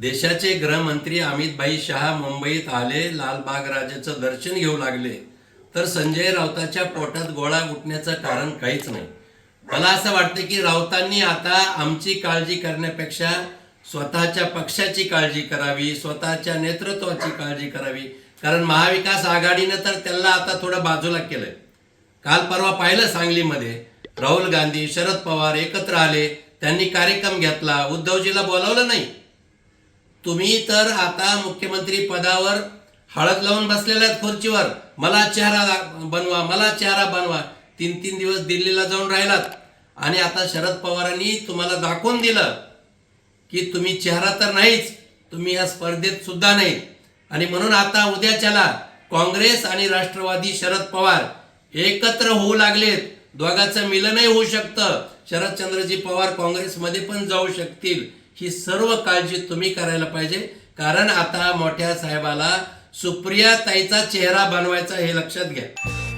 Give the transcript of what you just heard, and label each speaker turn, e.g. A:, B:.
A: देशाचे गृहमंत्री अमित भाई शहा मुंबईत आले लालबाग राजाचं दर्शन घेऊ लागले. तर संजय राऊताच्या पोटात गोळा उठण्याचं कारण काहीच नाही. मला असं वाटतं की राऊतांनी आता आमची काळजी करण्यापेक्षा स्वतःच्या पक्षाची काळजी करावी स्वतःच्या नेतृत्वाची काळजी करावी. कारण महाविकास आघाडीनं तर त्याला आता थोडं बाजूला केलंय. काल परवा पाहिलं सांगलीमध्ये राहुल गांधी शरद पवार एकत्र आले त्यांनी कार्यक्रम घेतला. उद्धवजीला बोलावलं नाही. तुम्ही तर आता मुख्यमंत्री पदावर हळद लावून बसलेल्या आहेत खुर्चीवर. मला चेहरा बनवा मला चेहरा बनवा. तीन तीन दिवस दिल्लीला जाऊन राहिलात. आणि आता शरद पवारांनी तुम्हाला दाखवून दिलं की तुम्ही चेहरा तर नाहीच तुम्ही या स्पर्धेत सुद्धा नाही. आणि म्हणून आता उद्याच्याला काँग्रेस आणि राष्ट्रवादी शरद पवार एकत्र होऊ लागलेत. दोघांचं मिलनही होऊ शकतं. शरदचंद्रजी पवार काँग्रेसमध्ये पण जाऊ शकतील. ही सर्व काळजी तुम्ही करायला पाहिजे. कारण आता मोठ्या साहेबाला सुप्रिया ताईचा चेहरा बनवायचा हे लक्षात घ्या.